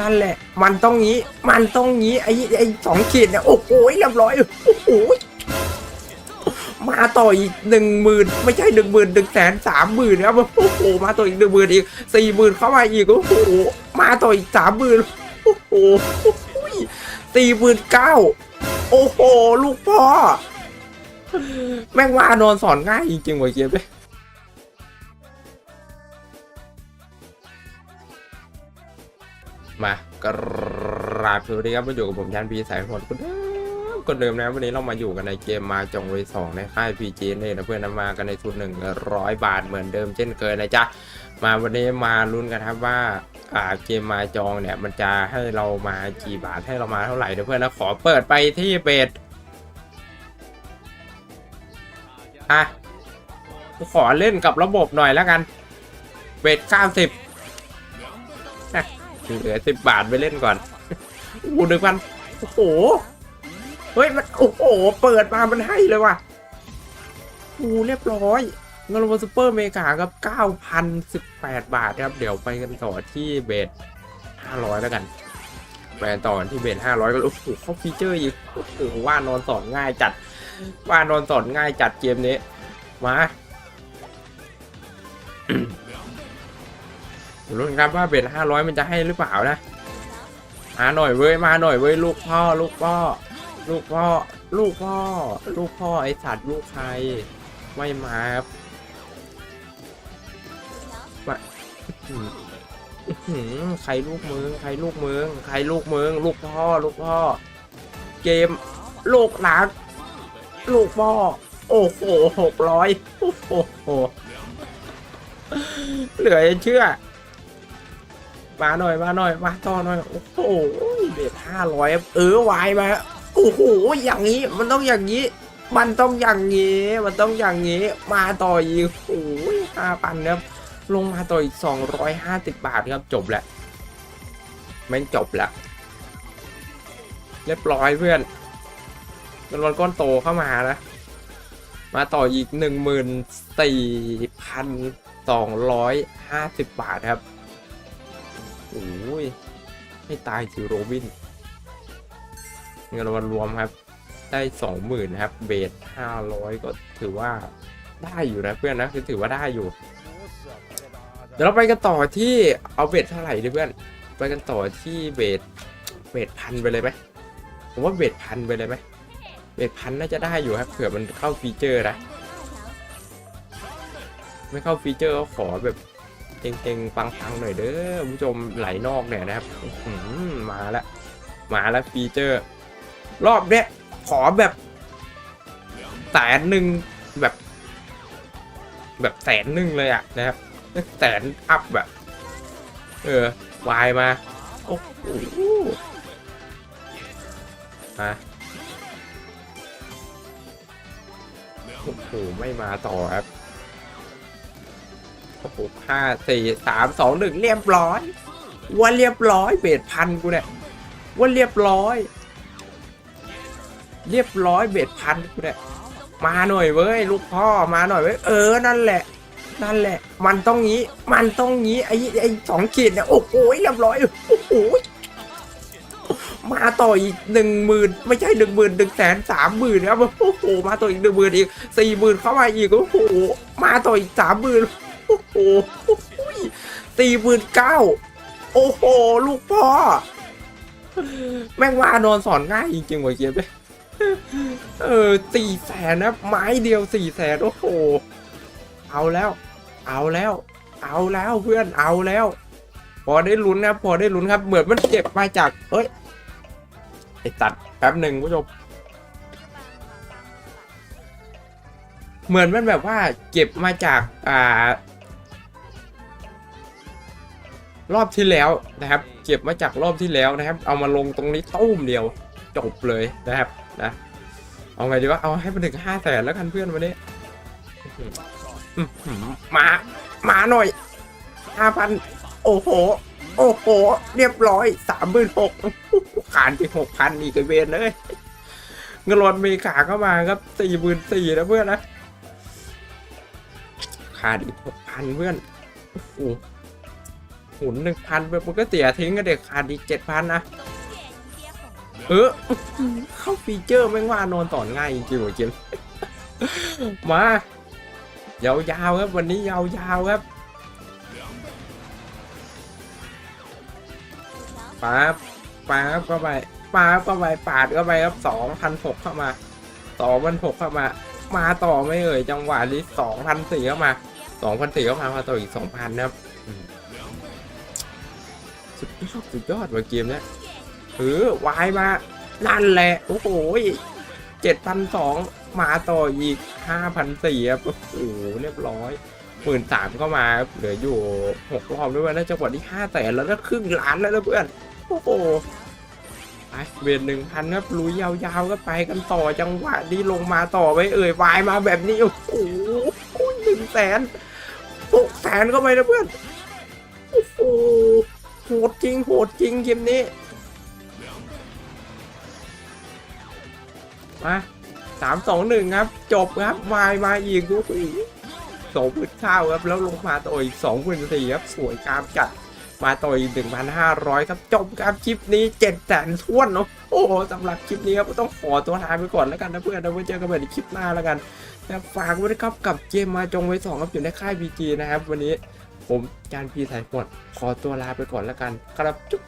นั่นแหละ มันต้องงี้ มันต้องงี้ไอ้ไอ้สองขีดเนี่ยโอ้โหเรียบร้อยโอ้โหมาต่ออีกหนึ่งหมื่นไม่ใช่หนึ่งหมื่นหนึ่งแสนสามหมื่นครับโอ้โหมาต่ออีกหนึ่งหมื่นอีกสี่หมื่นเข้ามาอีกโอ้โหมาต่ออีกสามหมื่นโอ้โหสี่หมื่นเก้าโอ้โห ลูกพ่อ แม่งว่านอนสอนง่ายจริงๆว่ะเกมเลย มากราบสวัสดีครับมาอยู่กับผมยันพีสายพลคนเดิมคนเดิมนะวันนี้เรามาอยู่กันในเกมมาจองเวสองในค่ายพีจีนี่นะเพื่อนนะมากันในทุนหนึ่งร้อยบาทเหมือนเดิมเช่นเคยนะจ๊ะมาวันนี้มาลุ้นกันครับว่าอ่าเกมมาจองเนี่ยมันจะให้เรามากี่บาทให้เรามาเท่าไหร่นะเพื่อนนะขอเปิดไปที่เบสอะขอเล่นกับระบบหน่อยแล้วกันเบสเก้าสิบ เหลือสิบบาทไปเล่นก่อนอูหนึ่งพันโอ้โห เฮ้ย มัน โอ้โห เปิดมา มันให้เลยว่ะอูเรียบร้อยเงินรางวัลซูเปอร์เมกาครับเก้าพันสิบแปดบาทครับ เดี๋ยวไปกันต่อที่เบสห้าร้อยแล้วกัน ไปกันต่อที่เบสห้าร้อยก็โอ้โหเขาฟีเจอร์อีกโอ้โหว่านอนสอนง่ายจัด ว่านอนสอนง่ายจัดเกมนี้ มา ลุ้นครับว่าเบ็ดห้าร้อยมันจะให้หรือเปล่านะมาหน่อยเว้ยมาหน่อยเว้ยลูกพ่อ ลูกพ่อ ลูกพ่อ ลูกพ่อ ลูกพ่อไอสัตว์ลูกใครไม่มาครับมาใครลูกมึงใครลูกมึงใครลูกมึงลูกพ่อ ลูกพ่อ เกม ลูกหลักลูกพ่อ โอ้โหหกร้อยโอ้โหเหลือเชื่อ มาหน่อยมาหน่อยมาต่อหน่อยโอ้โหเบ็ดห้าร้อยเออวายมาโอ้โหอย่างนี้มันต้องอย่างนี้ มันต้องอย่างนี้มันต้องอย่างนี้ มาต่ออีกโอ้ยห้าพันครับลงมาต่ออีกสองร้อยห้าสิบบาทครับจบแหละม่งจบแล้วเรียบร้อยเพื่อนเงินวันก้อนโตเข้ามานะ มาต่ออีกหนึ่งหมื่นสี่พันสองร้อยห้าสิบบาทครับ โอ้ยให้ตายสิโรบิน เงินรางวัลรวมครับ ได้สองหมื่นครับ เบสห้าร้อยก็ถือว่าได้อยู่นะเพื่อนนะคือถือว่าได้อยู่ เดี๋ยวเราไปกันต่อที่เอาเบสเท่าไหร่ดิเพื่อน ไปกันต่อที่เบสเบสพันไปเลยไหมผมว่าเบสพันไปเลยไหมเบสพันน่าจะได้อยู่ครับ เผื่อมันเข้าฟีเจอร์นะ ไม่เข้าฟีเจอร์ก็ขอแบบ เก่งๆปังๆหน่อยเด้อผู้ชมไหลนอกเนี่ยนะครับมาแล้วมาแล้วฟีเจอร์ รอบเนี้ยขอแบบแสนหนึ่งแบบ แบบแสนหนึ่งเลยอะนะครับแสนอัพแบบเออวายมาโอ้โหมาโอ้โหไม่มาต่อครับ อ้โหห้าสี่สามสองหนึ่งเรียบร้อย ว่าเรียบร้อยเบสพันกูเนี่ยว่าเรียบร้อย เรียบร้อยเบสพันกูเนี่ยมาหน่อยเว้ยลูกพ่อมาหน่อยเว้ยเออนั่นแหละ นั่นแหละ มันต้องงี้ มันต้องงี้ไอ้ไอ้สองขีดเนี่ยโอ้โหเรียบร้อยโอ้โหมาต่ออีกหนึ่งหมื่นไม่ใช่หนึ่งหมื่นหนึ่งแสนสามหมื่นครับโอ้โหมาต่ออีกหนึ่งหมื่นอีกสี่หมื่นเข้ามาอีกโอ้โหมาต่ออีกสามหมื่น โอ้โหสี่หมื่นเก้าโอ้โห ลูกพ่อ แม่งว่านอนสอนง่ายจริงๆว่ะเกียร์เลยเออสี่แสนนะ ไม้เดียวสี่แสนโอ้โห เอาแล้ว เอาแล้ว เอาแล้วเพื่อนเอาแล้ว พอได้ลุ้นนะพอได้ลุ้นครับ เหมือนมันเจ็บมาจาก เอ้ยไอ้ตัดแป๊บหนึ่งผู้ชมเหมือนมันแบบว่าเก็บมาจาก อ่า รอบที่แล้วนะครับ เก็บมาจากรอบที่แล้วนะครับ เอามาลงตรงนี้ตุ้มเดียวจบเลยนะครับนะเอาไงดีวะเอาให้มันถึงห้าแสนแล้วกันเพื่อนวันนี้อื้อหือมามาหน่อยห้าพันโอ้โห โอ้โห เรียบร้อยสามหมื่นหกขาดไปหกพันอีกไอเวนเลยเงินรอนเมกาเข้ามาครับสี่หมื่นสี่นะเพื่อนนะขาดอีกหกพันเพื่อนโอ้ หหมุนหนึ่งพันไปมันก็เสียทิ้งก็เด็กขาดอีกเจ็ดพันนะเออเข้าฟีเจอร์ไม่งว่านอนต่อนง่ายจริงๆหัวเกมมายาวๆครับวันนี้ยาวๆครับป๊าบป๊าบเข้าไปป๊าบเข้าไปปาดเข้าไปครับสองพันหกเข้ามาสองพันหกเข้ามา มาต่อไม่เอ่ยจังหวะนี้สองพันสี่เข้ามาสองพันสี่เข้ามามาต่ออีกสองพันนะครับอืม สุดยอดสุดยอดว่ะเกมเนี้ยเออวายมา นั่นแหละ โอ้โหเจ็ดพันสองมาต่ออีกห้าพันสี่ครับโอ้โหเรียบร้อยหมื่นสามก็มาเหลืออยู่หกรอบด้วยนะจังหวะที่ห้าแสนแล้วก็ครึ่งล้านแล้วนะเพื่อน โอ้โหไปเวียนหนึ่งพันครับลุยยาวๆก็ไปกันต่อจังหวะนี้ลงมาต่อไปเอ่ยวายมาแบบนี้ โอ้โหหนึ่งแสนหกแสนก็ไปนะเพื่อน โอ้โห โหดจริงโหดจริงเกมนี้ มาสามสองหนึ่งครับ จบครับวายมาอีกดูสิสองหมื่นข้าวครับ แล้วลงมาต่ออีกสองหมื่นสี่ครับ สวยงามจัดมาต่ออีกหนึ่งพันห้าร้อยครับ จบครับคลิปนี้เจ็ดแสนท้วนเนาะโอ้โหสำหรับคลิปนี้ครับต้องขอตัวลาไปก่อนแล้วกันนะเพื่อนเราไว้เจอกันใหม่ในคลิปหน้าแล้วกันนะฝากไว้ครับกับเจมมาจงไว้สองครับอยู่ในค่ายบีจีนะครับ วันนี้ ผมจานพีสายหมดขอตัวลาไปก่อนแล้วกัน ครับจุ๊บ